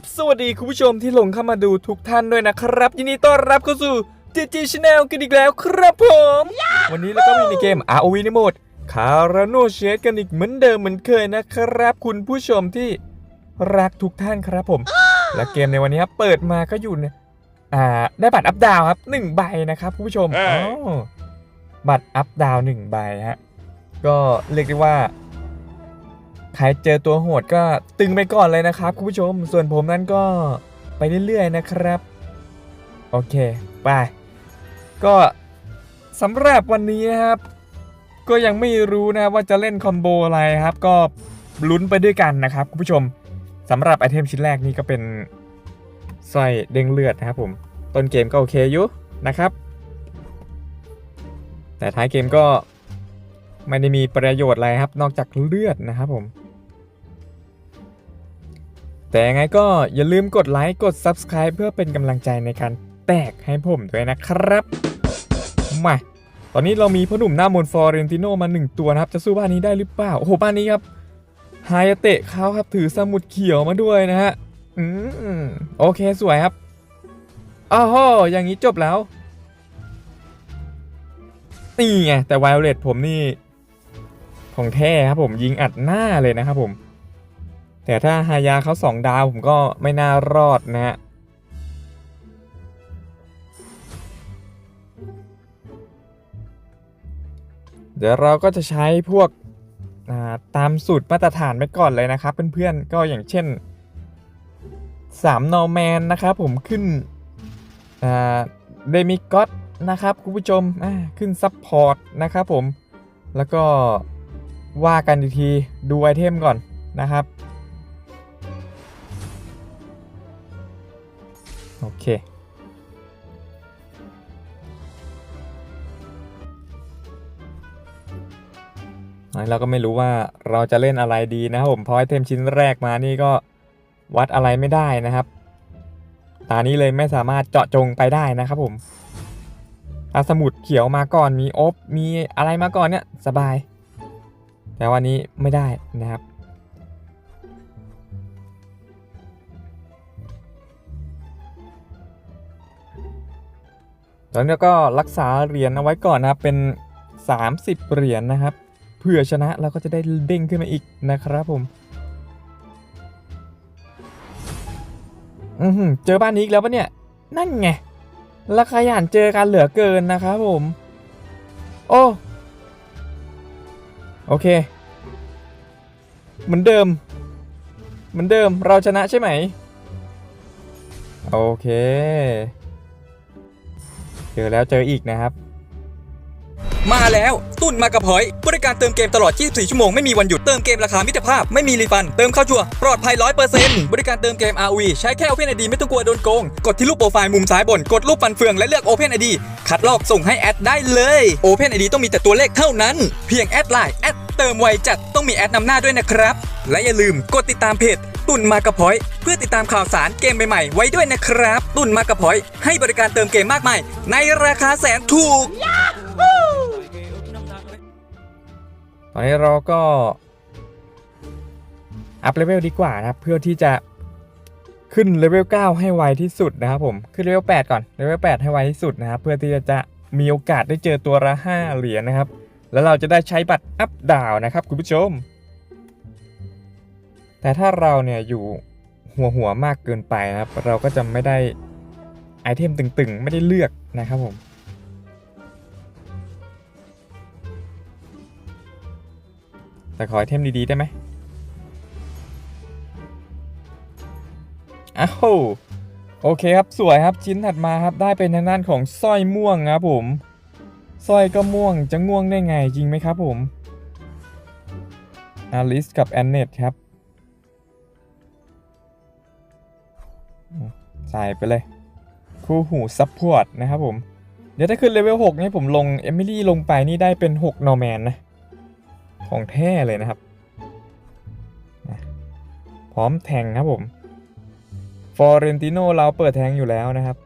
ราบสวัสดีคุณผู้ชมที่หลงเข้ามาดูทุกท่านด้วยนะครับ ยินดีต้อนรับเข้าสู่ GG Channel กันอีกแล้วครับผม วันนี้เราก็มีในเกม ROV ในโหมดคาราโนเชสกันอีกเหมือนเดิมเหมือนเคยนะครับ คุณผู้ชมที่รักทุกท่านครับผม และเกมในวันนี้ครับเปิดมาก็อยู่เนี่ยอ่าได้บัตรอัพดาวครับหนึ่งใบนะครับคุณผู้ชมเอ้ยอ๋อบัตรอัพดาวหนึ่งใบฮะก็เรียกได้ว่า ใครเจอตัวโหดก็ตึงไปก่อนเลยนะครับคุณผู้ชม ส่วนผมนั้นก็ไปเรื่อยๆนะครับ โอเค ไป ก็สำหรับวันนี้นะครับ ก็ยังไม่รู้นะว่าจะเล่นคอมโบอะไรครับ ก็ลุ้นไปด้วยกันนะครับคุณผู้ชมสำหรับไอเทมชิ้นแรกนี่ก็เป็นสร้อยเด้งเลือดนะครับผม ต้นเกมก็โอเคอยู่นะครับ แต่ท้ายเกมก็ ไม่ได้มีประโยชน์อะไรครับ นอกจากเลือดนะครับผม แต่ยังไงก็อย่าลืมกดไลค์กด Subscribe เพื่อเป็นกำลังใจในการแตกให้ผมด้วยนะครับ มา ตอนนี้เรามีพ่อหนุ่มหน้ามนฟอร์เรนติโนมา 1 ตัวนะครับ จะสู้บ้านนี้ได้หรือเปล่า โอ้โห บ้านนี้ครับไฮเตะเขาครับถือสมุดเขียวมาด้วยนะฮะ อืม โอเคสวยครับอ้าวอย่างนี้จบแล้วนี่ไงแต่ไวโอเลตผมนี่ ของแท้ครับผมยิงอัดหน้าเลยนะครับผม แต่ถ้าฮายาเขาสองดาวผมก็ไม่น่ารอดนะฮะเดี๋ยวเราก็จะใช้พวกาตามสูตรมาตรฐานไปก่อนเลยนะครับ เพื่อนๆก็อย่างเช่น3นอร์แมนนะครับผมขึ้นเดมิกอตนะครับคุณผู้ชมขึ้นซับพอร์ตนะครับผมแล้วก็ ว่ากันอีกทีดูไอเทมก่อนนะครับ โอเค เราก็ไม่รู้ว่าเราจะเล่นอะไรดีนะครับผม เพราะไอเทมชิ้นแรกมานี่ก็วัดอะไรไม่ได้นะครับ ตานี้เลยไม่สามารถเจาะจงไปได้นะครับผมอาสมุดเขียวมาก่อนมีอบมีอะไรมาก่อนเนี่ยสบาย แต่วันนี้ไม่ได้นะครับตอนนี้ก็รักษาเหรียญเอาไว้ก่อนนะครับเป็น 30 เหรียญนะครับเพื่อชนะเราก็จะได้เด้งขึ้นมาอีกนะครับผมอือหือเจอบ้านนี้อีกแล้วปะเนี่ย นั่นไงราคาย่านเจอกันเหลือเกินนะครับผม โอ้ โอเค เหมือนเดิม เหมือนเดิมเราชนะใช่ไหม โอเค เจอแล้วเจออีกนะครับ มาแล้วตุ้นมากระพอยบริการเติมเกมตลอด 24 ชั่วโมง ไม่มีวันหยุดเติมเกมราคามิตรภาพไม่มีรีฟัน เติมเข้าชัวปลอดภัย 100%บริการเติมเกม ROV ใช้แค่ Open ID ไม่ต้องกลัวโดนโกง กดที่รูปโปรไฟล์มุมซ้ายบน กดรูปฟันเฟืองและเลือก Open ID คัดลอกส่งให้แอดได้เลย Open ID ต้องมีแต่ตัวเลขเท่านั้น เพียงแอดไลน์แอดเติมไวจัดต้องมีแอดนำหน้าด้วยนะครับ และอย่าลืมกดติดตามเพจตุนมากระพอย เพื่อติดตามข่าวสารเกมใหม่ๆ ไว้ด้วยนะครับ ตุนมากระพอย ให้บริการเติมเกมมากมาย ในราคาแสนถูกต อนนี้เราก็อัพเลเวลดีกว่านะครับ เพื่อที่จะขึ้นเลเวล9ให้ไวที่สุดนะครับผมขึ้นเลเวล8ก่อนเลเวล8ให้ไวที่สุดนะครับเพื่อที่จะมีโอกาสได้เจอตัวละ5เหรียญนะครับ แล้วเราจะได้ใช้บัตรอัพดาวนะครับคุณผู้ชม แต่ถ้าเราเนี่ยอยู่หัวหัวๆมากเกินไปนะครับ เราก็จะไม่ได้ไอเทมตึงๆ ไม่ได้เลือกนะครับผม แต่ขอไอเทมดี ๆ ได้ไหมอ้าวโอเคครับสวยครับชิ้นถัดมาครับได้เป็นทางด้านของสร้อยม่วงครับผมสร้อยก็ม่วงจะง่วงได้ไงจริงไหมครับผมอลิสกับแอนเนตครับใส่ไปเลย คู่หูซัพพอร์ตนะครับผม เดี๋ยวถ้าขึ้นเลเวล6นี่ผมลง เอมิลี่ลงไปนี่ได้เป็น 6 นอร์แมนนะ ของแท้เลยนะครับ พร้อมแทงครับผมฟอเรนติโนเราเปิดแทงอยู่แล้วนะครับ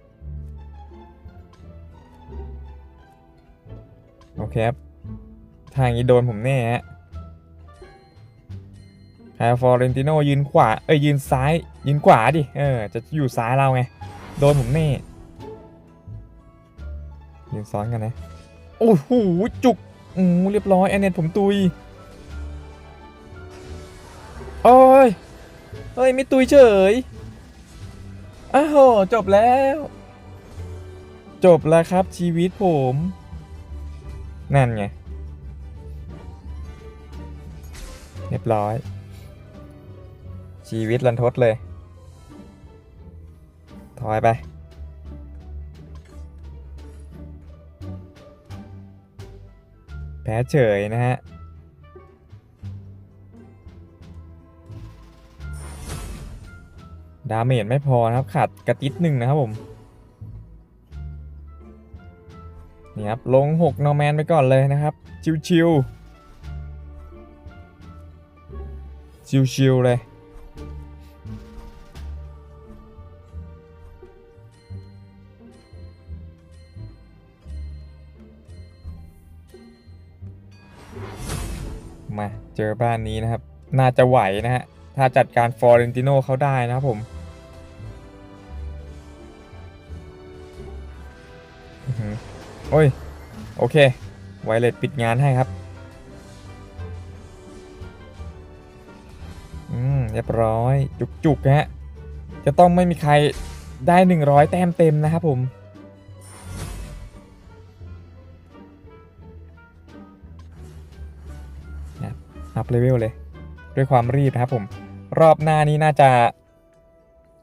โอเคครับ ทางนี้โดนผมแน่ฮะใครอาฟอเรนติโนยืนขวา เอ้ยยืนซ้าย ยืนขวาดิ เออ จะอยู่ซ้ายเราไง โดนผมแน่ ยืนซ้อนกันนะ โอ้โห จุก อืมเรียบร้อยแอนเนตผมตุย โอ้ยเฮ้ย ไม่ตุยเฉย อ้าว จบแล้ว จบแล้วครับชีวิตผม นั่นไง เรียบร้อย ชีวิตรันทดเลย ถอยไป แพ้เฉยนะฮะ ดาเมจไม่พอนะครับ ขาดกระติดหนึ่งนะครับผม นี่ครับ ลง 6 นอร์แมนไปก่อนเลยนะครับ ชิวๆชิวๆเลย มาเจอบ้านนี้นะครับ น่าจะไหวนะฮะ ถ้าจัดการฟอร์เรนติโนเขาได้นะครับผม โอ้ย โอเค ไวเลตปิดงานให้ครับ อืม เรียบร้อย จุกๆฮะ จะต้องไม่มีใครได้ 100 แต้มเต็มนะครับผม อัพเลเวลเลย ด้วยความรีบนะครับผม รอบหน้านี้น่าจะ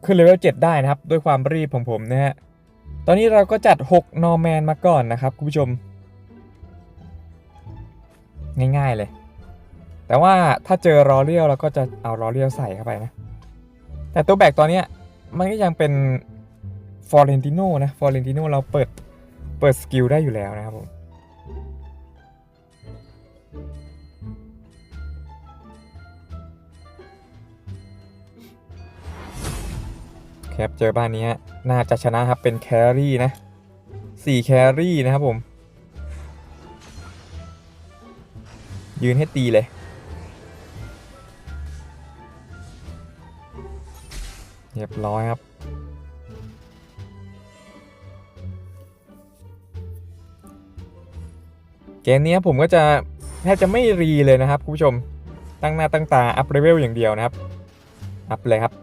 ขึ้นเลเวล7ได้นะครับ ด้วยความรีบของผมนะฮะ ตอนนี้เราก็จัด 6 นอร์แมนมาก่อนนะครับคุณผู้ชม ง่ายๆเลย แต่ว่าถ้าเจอรอเรียวเราก็จะเอารอเรียวใส่เข้าไปนะ แต่ตัวแบกตอนนี้มันก็ยังเป็นฟอร์เรนติโนนะฟอร์เรนติโนเราเปิดเปิดสกิลได้อยู่แล้วนะครับผม แคปเจอบ้านนี้น่าจะชนะครับเป็นแครี่นะสี่แครี่นะครับผม ยืนให้ตีเลย เรียบร้อยครับ เกมนี้ผมก็จะแทบจะไม่รีเลยนะครับคุณผู้ชม ตั้งหน้าตั้งตา อัพเลเวลอย่างเดียวนะครับ อัพเลยครับ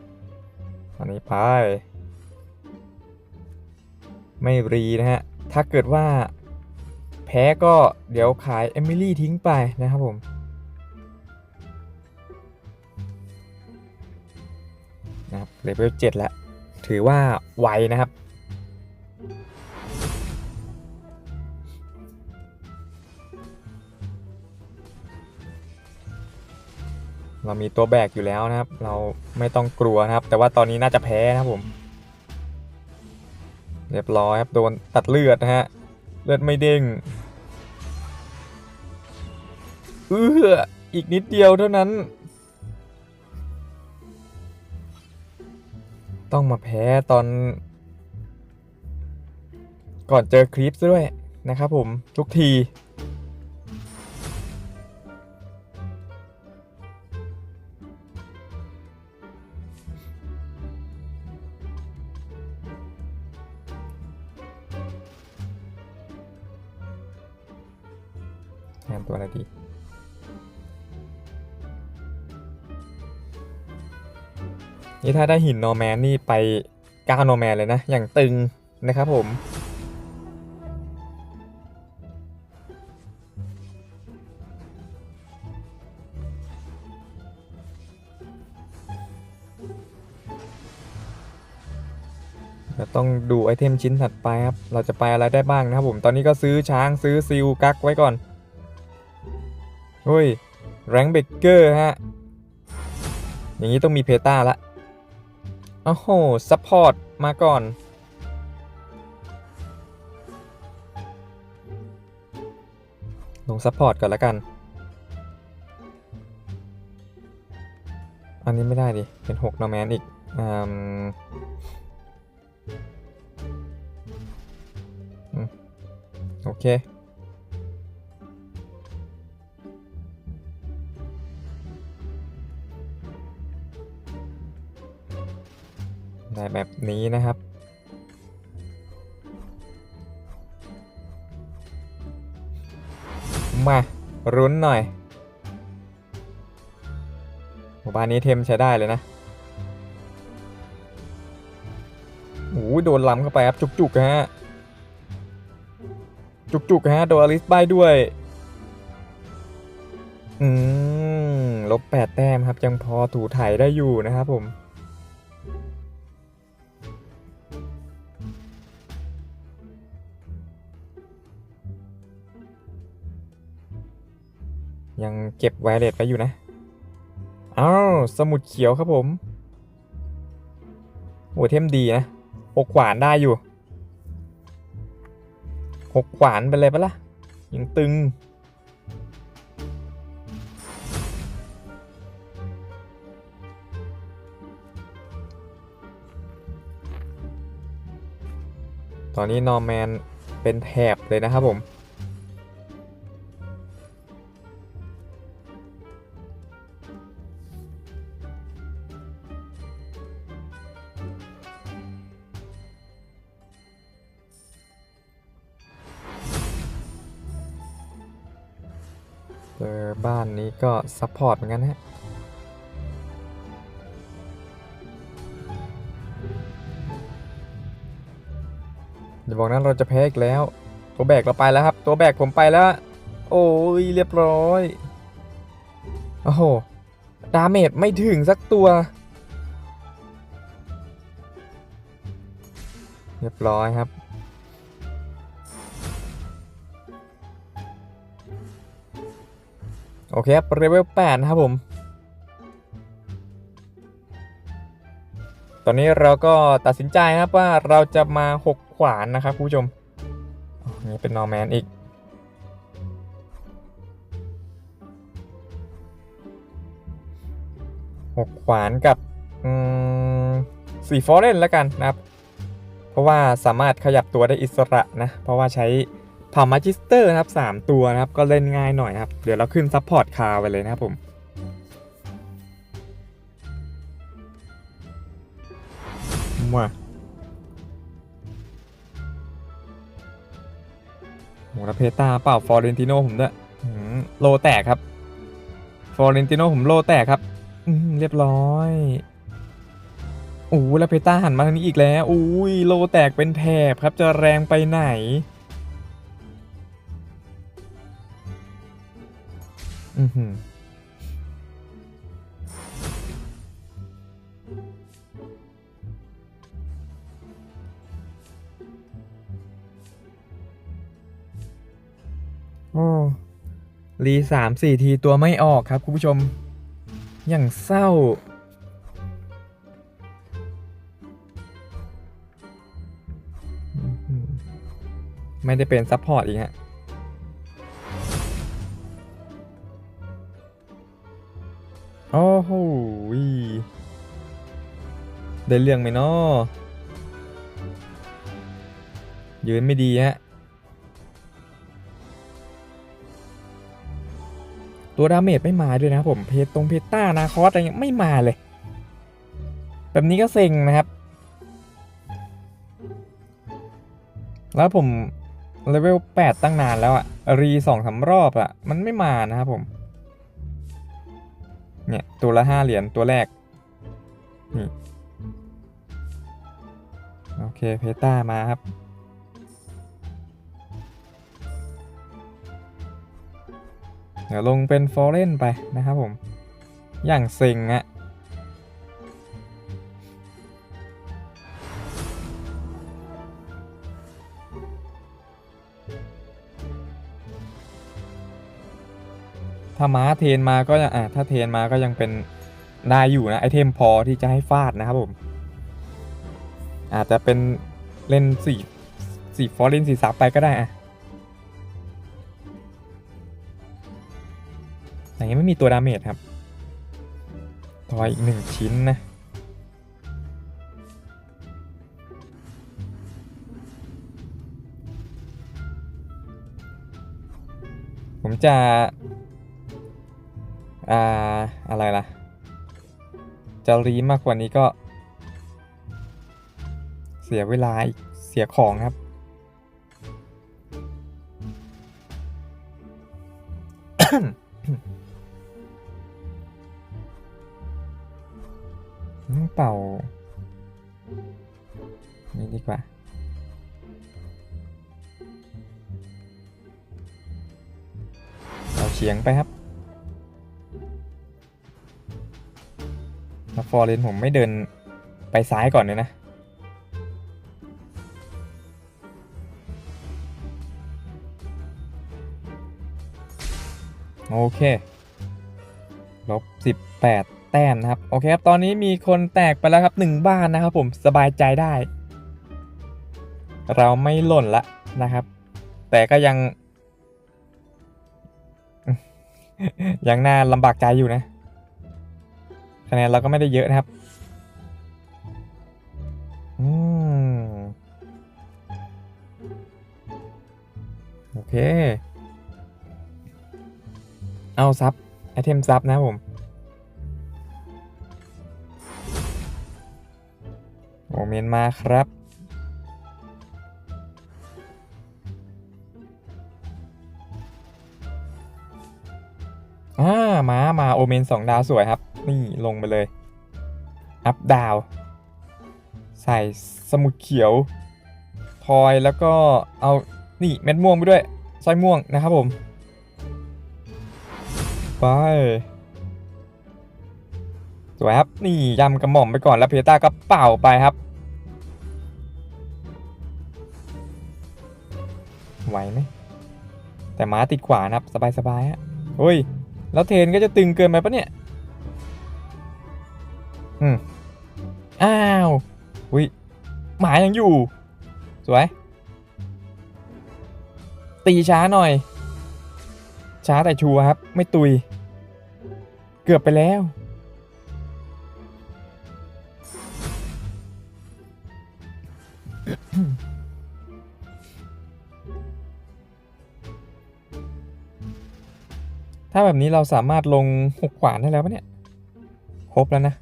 ตอนนี้ไป ไม่รีนะฮะ ถ้าเกิดว่าแพ้ก็เดี๋ยวขายเอมิลี่ทิ้งไปนะครับผม นะครับเลเวล7แล้ว ถือว่าไวนะครับเรามีตัวแบกอยู่แล้วนะครับ เรา ไม่ต้องกลัวนะครับ แต่ว่าตอนนี้น่าจะแพ้นะครับผม เรียบร้อยครับ โดนตัดเลือดนะฮะ เลือดไม่เด้งเอออีกนิดเดียวเท่านั้น ต้องมาแพ้ตอน ก่อนเจอคลิปด้วยนะครับผมทุกที นี่ถ้าได้หินนอร์แมนนี่ไป9นอร์แมนเลยนะ อย่างตึงนะครับผมเดี๋ยวต้องดูไอเทมชิ้นถัดไปครับ เราจะไปอะไรได้บ้างนะครับผม ตอนนี้ก็ซื้อช้างซื้อซิลกักไว้ก่อนเฮ้ยแรงเบเกอร์ฮะ อย่างนี้ต้องมีเพตาละ อ้โหซัพพอร์ตมาก่อน ลงซัพพอร์ตก่อนล้วกัน อันนี้ไม่ได้ดิ เป็น6นอแมนอีกอืมโอเค แบบนี้นะครับ มารุ้นหน่อยหมู่บ้านนี้เทมใช้ได้เลยนะโอ้โหโดนล้ำเข้าไปครับ จุกๆฮะ จุกๆฮะ โดนอลิสใบด้วย อืม ลบแปดแต้มครับ ยังพอถูถ่ายได้อยู่นะครับผม เก็บไวเลสไว้อยู่นะอ้าวสมุดเขียวครับผมโอ้เทมดีนะหกขวานได้อยู่หกขวานไปเลยปะล่ะยังตึง ตอนนี้นอร์แมนเป็นแถบเลยนะครับผม ก็ซัพพอร์ตเหมือนกันนะฮะอย่าบอกนั้นเราจะแพ้อีกแล้ว ตัวแบกเราไปแล้วครับ ตัวแบกผมไปแล้ว โอ้ยเรียบร้อย โอ้โห ดาเมจไม่ถึงสักตัว เรียบร้อยครับ อเคครับเลเวล8นะครับผม ตอนนี้เราก็ตัดสินใจนะครับว่าเราจะมา 6 ขวานนะครับคุณผู้ชมอ๋อนี่เป็นนอร์แมนอีก 6 ขวานกับสี่ฟอร์เรนแล้วกันนะครับ เพราะว่าสามารถขยับตัวได้อิสระนะ เพราะว่าใช้ พามาจิสเตอร์นะครับ3ตัวนะครับก็เล่นง่ายหน่อยครับ เดี๋ยวเราขึ้นซัพพอร์ตคาไปเลยนะครับผมมาโหแล้วเพตาเปล่าฟอร์เรนติโนผมด้วยโลแตกครับ ฟอร์เรนติโนผมโลแตกครับเรียบร้อยโอ้แล้วเพตาหันมาทางนี้อีกแล้ว อุ้ยโลแตกเป็นแถบครับจะแรงไปไหน โอ้รีสามสี่ทีตัวไม่ออกครับคุณผู้ชม อย่างเศร้า ไม่ได้เป็นซัพพอร์ตอีกฮะ โอ้โหได้เรื่องไหมเนาะยืนไม่ดีฮะ ตัวดาเมจไม่มาด้วยนะผม เพจตรงเพจต้านาคอสอะไรเงี้ยไม่มาเลย แบบนี้ก็เซ็งนะครับ แล้วผมเลเวล8ตั้งนานแล้วอะรีสองสามรอบอะมันไม่มานะครับผม เนี่ยตัวละห้าเหรียญตัวแรกนี่โอเคเพต้ามาครับ เดี๋ยวลงเป็นฟอร์เรนไปนะครับผม อย่างเซ็งอะ ถ้าม้าเทนมาก็ยังอะถ้าเทนมาก็ยังเป็นได้อยู่นะไอเทมพอที่จะให้ฟาดนะครับผม อาจจะเป็นเล่นสี่สี่ฟอร์เรนสี่ซับไปก็ได้อะแต่ยังไม่มีตัวดาเมจครับทอยอีกหนึ่งชิ้นนะผมจะ อ่าอะไรล่ะ จะรีมากกว่านี้ก็ เสียเวลาอีกเสียของครับน้องเป่า นี่ดีกว่าเอาเฉียงไปครับ ฟอร์เรนผมไม่เดินไปซ้ายก่อนเลยนะ โอเค ลบ 18 แต้มนะครับ โอเคครับ ตอนนี้มีคนแตกไปแล้วครับ 1 บ้านนะครับผมสบายใจได้ เราไม่หล่นละนะครับ แต่ก็ยัง ยังน่าลำบากใจอยู่นะ คะแนนเราก็ไม่ได้เยอะนะครับ อืม โอเค เอาซับไอเทมซับนะผม โอเมนมาครับอ่ามา มา โอเมนสองดาว สวยครับ นี่ลงไปเลย อัพดาว ใส่สมุดเขียว ทอยแล้วก็เอานี่เม็ดม่วงไปด้วยสร้อยม่วงนะครับผม ไปสวยครับนี่ยำกระหม่อมไปก่อนแล้วเพต้าก็เป่าไปครับ ไหวไหมแต่ม้าติดขวานะครับ สบายๆฮะเฮ้ย แล้วเทนก็จะตึงเกินไปปะเนี่ย อืมอ้าวอุ้ยหมายังอยู่ สวย ตีช้าหน่อย ช้าแต่ชัวครับ ไม่ตุย เกือบไปแล้ว ถ้าแบบนี้เราสามารถลงหกขวานได้แล้วปะเนี่ย ครบแล้วนะ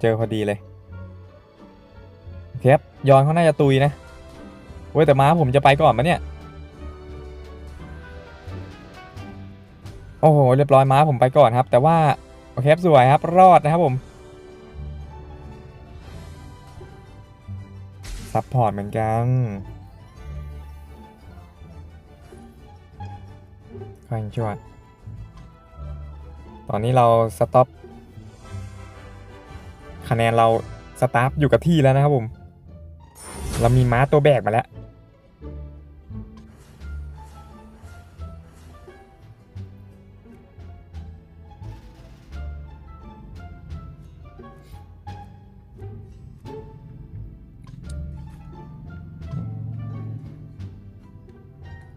เจอพอดีเลยเคครับยอนเขาน่าจะตุยนะเว้ยแต่ม้าผมจะไปก่อนมะเนี่ย โอ้โห เรียบร้อยม้าผมไปก่อนครับ แต่ว่าโอเคครับสวยครับ รอดนะครับผมซัพพอร์ตเหมือนกันคอยจวดตอนนี้เราสต็อป คะแนนเราสตาร์ทอยู่กับที่แล้วนะครับผม เรามีม้าตัวแบกมาแล้ว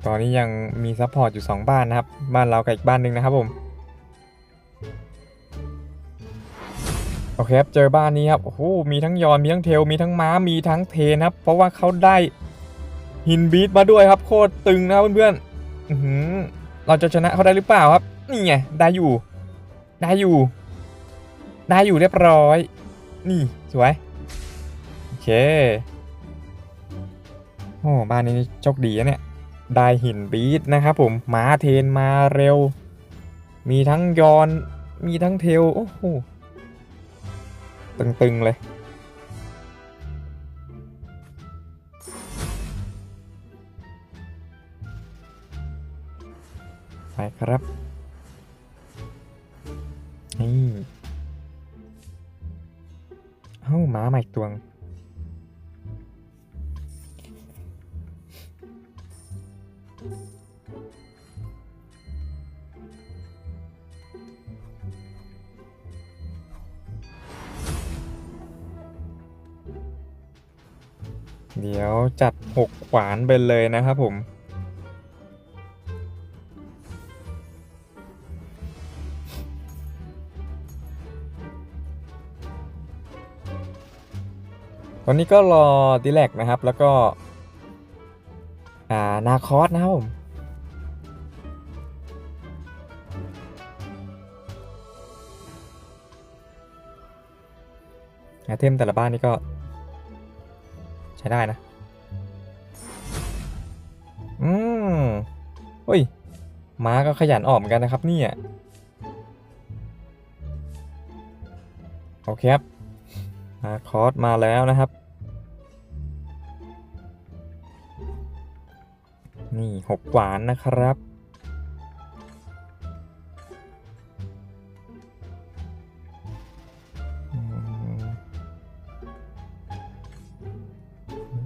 ตอนนี้ยังมีซัพพอร์ตอยู่ 2 บ้านนะครับ บ้านเรากับอีกบ้านหนึ่งนะครับผม ครับเจอบ้านนี้ครับโอ้โหมีทั้งยอนมีทั้งเทลมีทั้งม้ามีทั้งเทนครับ เพราะว่าเขาได้หินบีทมาด้วยครับโคตรตึงนะเพื่อนๆอื้อหือเราจะชนะเขาได้หรือเปล่าครับ นี่ไงได้อยู่ ได้อยู่ ได้อยู่เรียบร้อย นี่สวยโอเคโอ้บ้านนี้โชคดีนะเนี่ยได้หินบีทนะครับผมม้าเทนมาเร็ว มีทั้งยอนมีทั้งเทลโอ้โห ตึง ๆ เลย ไปครับ นี่ เอ้าม้าใหม่ตัวง จัดหกขวานไปเลยนะครับผม ตอนนี้ก็รอดีแลกนะครับ แล้วก็ อ่า นาคอสนะครับผมไอเทมแต่ละบ้านนี่ก็ใช้ได้นะ เฮ้ย ม้าก็ขยันออกเหมือนกันนะครับเนี่ยโอเคครับ มาคอร์สมาแล้วนะครับ นี่หกหวานนะครับ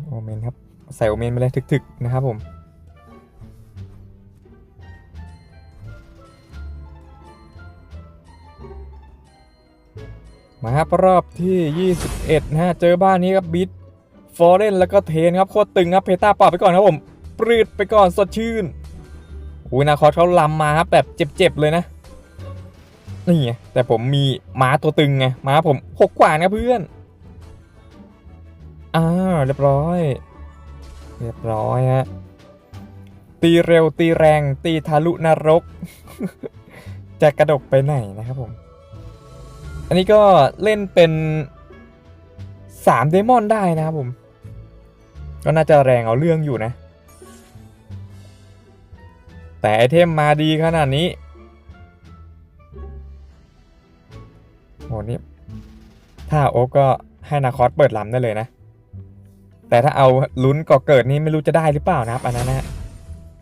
โอเมนครับ ใส่โอเมนไปเลยถึกๆ นะครับผม มาครับรอบที่ 21นะฮะเจอบ้านนี้ครับบิดฟอร์เรนแล้วก็เทนครับโคตรตึงครับเพต้าปรับไปก่อนครับผมปรืดไปก่อนสดชื่นอุ้ยนาคอสเขาลำมาครับแบบเจ็บๆเลยนะนี่ไงแต่ผมมีม้าตัวตึงไงม้าผมหกกว่านะเพื่อนอ่าเรียบร้อย เรียบร้อยฮะตีเร็วตีแรงตีทะลุนรก จะกระดกไปไหนนะครับผม อันนี้ก็เล่นเป็น3เดมอนได้นะครับผม ก็น่าจะแรงเอาเรื่องอยู่นะ แต่ไอเทมมาดีขนาดนี้โหนี่ถ้าโอ๊กก็ให้นาคอสเปิดลำได้เลยนะ แต่ถ้าเอาลุ้นก่อเกิดนี่ไม่รู้จะได้หรือเปล่านะครับอันนั้นนะ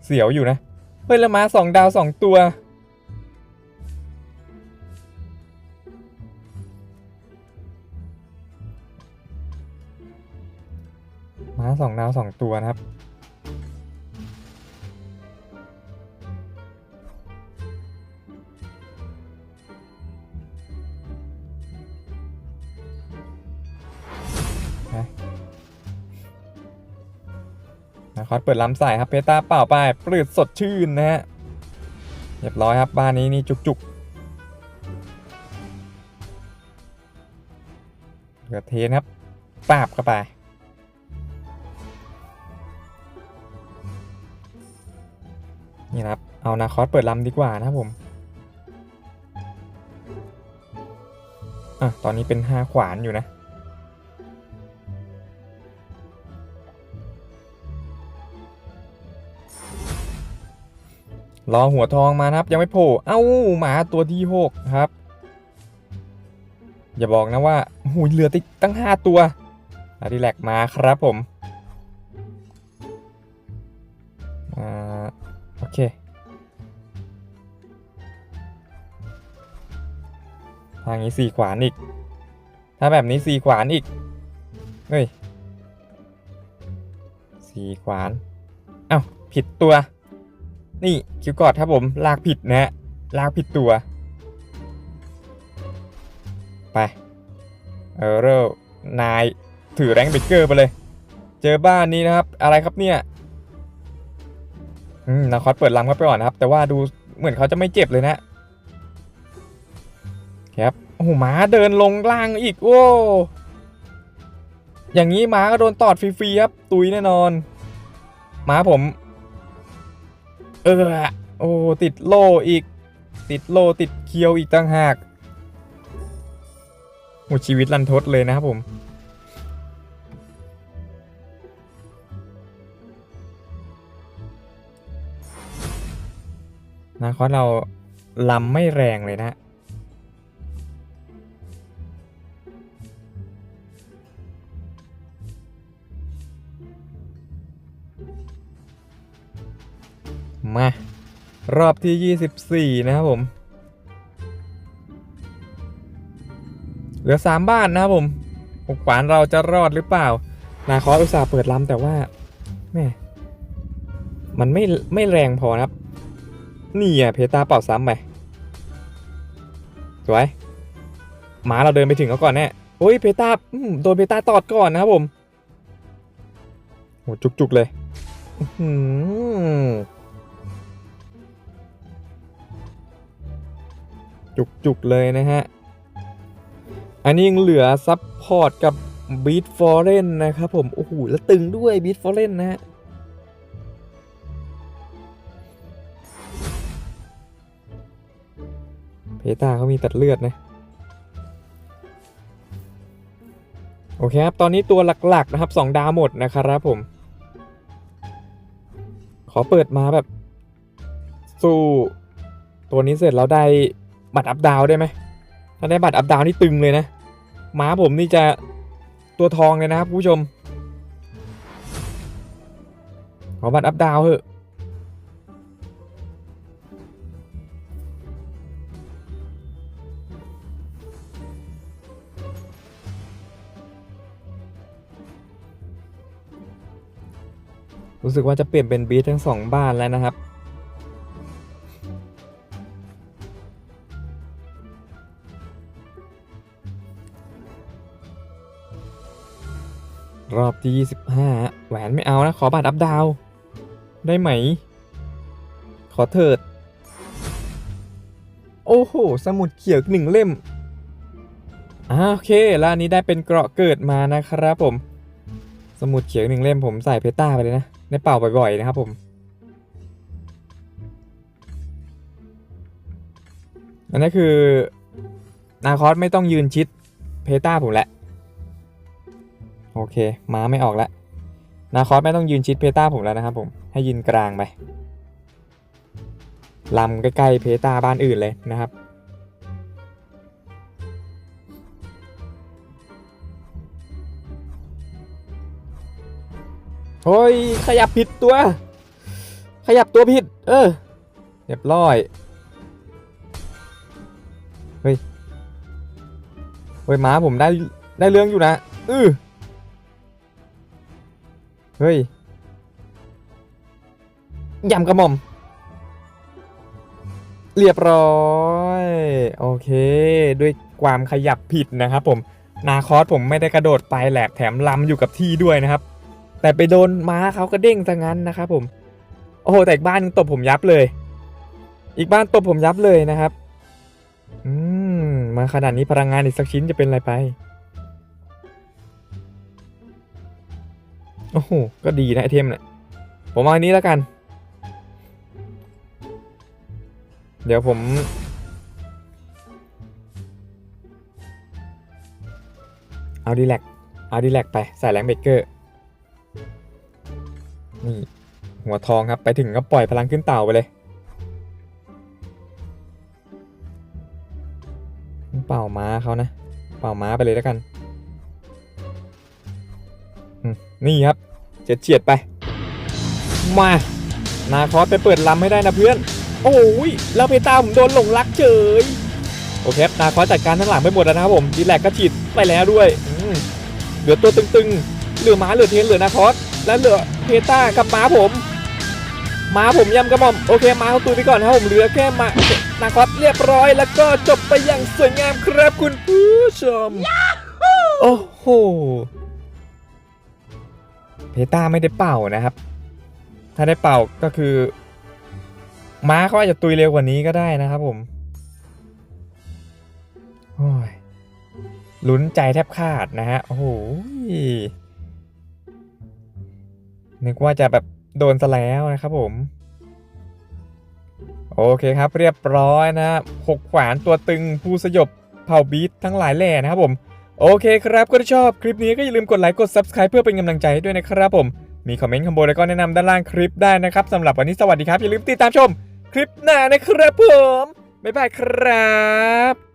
เสียวอยู่นะ เฮ้ยแล้วมาสองดาวสองตัว ม้าสองดาวสองตัวนะครับ นะคอสเปิดล้ำใส่ครับเพตาเปล่าไปปลืดสดชื่นนะฮะเรียบร้อยครับบ้านนี้นี่จุกๆเหลือเทนครับปราบเข้าไป นี่นะครับ เอานาคอสเปิดลำดีกว่านะครับผมอะตอนนี้เป็น5ขวานอยู่นะ รอหัวทองมานะครับยังไม่โผล่ เอ้าหมาตัวที่6ครับ อย่าบอกนะว่าหูเหลือติดตั้ง5ตัวอาดิแลกมาครับผม เค ทางนี้สี่ขวานอีก ถ้าแบบนี้สี่ขวานอีก เฮ้ยสี่ขวาน เอ้า ผิดตัว นี่คิวกอดครับผม ลากผิดนะฮะ ลากผิดตัว ไป เออเรนายถือแรงเบเกอร์ไปเลย เจอบ้านนี้นะครับ อะไรครับเนี่ย อืมนาคอสเปิดลำเข้าไปก่อนนะครับ แต่ว่าดูเหมือนเขาจะไม่เจ็บเลยนะครับโอ้โหหมาเดินลงล่างอีกโอ้อย่างนี้หมาก็โดนตอดฟรีๆครับ ตุยแน่นอนหมาผม เออโอ้ติดโลอีก ติดโลติดเคียวอีกต่างหากหมดชีวิตรันทดเลยนะครับผม นาคอสเราลำไม่แรงเลยนะ มา รอบที่ 24 นะครับผม เหลือ 3 บ้านนะครับผมหกขวานเราจะรอดหรือเปล่า นาคอสอุตส่าห์เปิดลำแต่ว่าแม่มันไม่ไม่แรงพอนะครับ นี่อะเพตาเป่าซ้ำไปสวยหมาเราเดินไปถึงเขาก่อนแน่โอ้ยเพตาโดนเพตาตอดก่อนนะครับผมโหจุกๆเลยจุกๆเลยนะฮะ อันนี้ยังเหลือซับพอร์ตกับบีทฟอร์เรนนะครับผม โอ้โห แล้วตึงด้วยบีทฟอร์เรนนะฮะ เพตาเขามีตัดเลือดนะ โอเคครับ ตอนนี้ตัวหลักๆนะครับ 2 ดาวหมดนะครับผม ขอเปิดมาแบบ สู้ตัวนี้เสร็จแล้วได้บัตรอัพดาวได้ไหมถ้าได้บัตรอัพดาวนี่ตึงเลยนะม้าผมนี่จะตัวทองเลยนะครับคุณผู้ชมขอบัตรอัพดาวเถอะ รู้สึกว่าจะเปลี่ยนเป็นบีททั้งสองบ้านแล้วนะครับรอบที่ 25 แหวนไม่เอานะ ขอบัตรอัพดาว ได้ไหม ขอเถิด โอ้โห สมุดเขียวอีกหนึ่งเล่มอ่าโอเค แล้วอันนี้ได้เป็นเกราะเกิดมานะครับผม สมุดเขียวอีกหนึ่งเล่มผมใส่เพต้าไปเลยนะ ได้เป่าบ่อยๆนะครับผม อันนี้คือ นาคอสไม่ต้องยืนชิดเพต้าผมแหละโอเค ม้าไม่ออกแล้ว นาคอสไม่ต้องยืนชิดเพต้าผมแล้วนะครับผม ให้ยืนกลางไปลำใกล้ๆเพต้าบ้านอื่นเลยนะครับ โอ้ยขยับผิดตัว ขยับตัวผิด เออเรียบร้อยเฮ้ยเฮ้ยม้าผมได้ได้เรื่องอยู่นะอือเฮ้ยยำกระหม่อม เรียบร้อยโอเค ด้วยความขยับผิดนะครับผมนาคอสผมไม่ได้กระโดดไปแหลกแถมล้ำอยู่กับที่ด้วยนะครับ แต่ไปโดนม้าเขาก็เด้งซะงั้นนะครับผม โอ้โห แต่อีกบ้านตบผมยับเลย อีกบ้านตบผมยับเลยนะครับ อืม มาขนาดนี้พลังงานอีกสักชิ้นจะเป็นอะไรไป โอ้โห ก็ดีนะไอเทมเนี่ยผมเอาอันนี้แล้วกัน เดี๋ยวผมเอาดีแลกเอาดีแลกไป ใส่แรงเบเกอร์ นี่หัวทองครับไปถึงก็ปล่อยพลังขึ้นเต่าไปเลยเป่าม้าเขานะ เป่าม้าไปเลยแล้วกันนี่ครับเฉียดเฉียดไป มา นาคอสไปเปิดลำให้ได้นะเพื่อน โอ้ยแล้วเพตาผมโดนหลงรักเฉยโอเคนาคอสจัดการทั้งหลังไปหมดแล้วนะครับผมดีแลกก็ฉีดไปแล้วด้วยเหลือตัวตึงๆเหลือม้าเหลือเทนเหลือนาคอส และเหลือเพต้ากับม้าผมม้าผมยำกระหม่อมโอเคม้าเขาตุยไปก่อนนะครับผมเหลือแค่มานาคอสเรียบร้อย แล้วก็จบไปอย่างสวยงามครับคุณผู้ชมโอ้โหเพต้าไม่ได้เป่านะครับ ถ้าได้เป่าก็คือ ม้าเขาอาจจะตุยเร็วกว่านี้ก็ได้นะครับผมโอ้ยลุ้นใจแทบขาดนะฮะโอ้โห นึกว่าจะแบบโดนซะแล้วนะครับผม โอเคครับเรียบร้อยนะหกขวานตัวตึงผู้สยบเผ่าบีททั้งหลายแหล่นะครับผม โอเคครับก็ถ้ชอบคลิปนี้ก็อย่าลืมกดไลค์กด Subscribe เพื่อเป็นกำลังใจให้ด้วยนะครับผม มีคอมเมนต์ข้างบนแล้วก็แนะนำด้านล่างคลิปได้นะครับสำหรับวันนี้สวัสดีครับอย่าลืมติดตามชม คลิปหน้านะครับผมบ๊ายบายครับ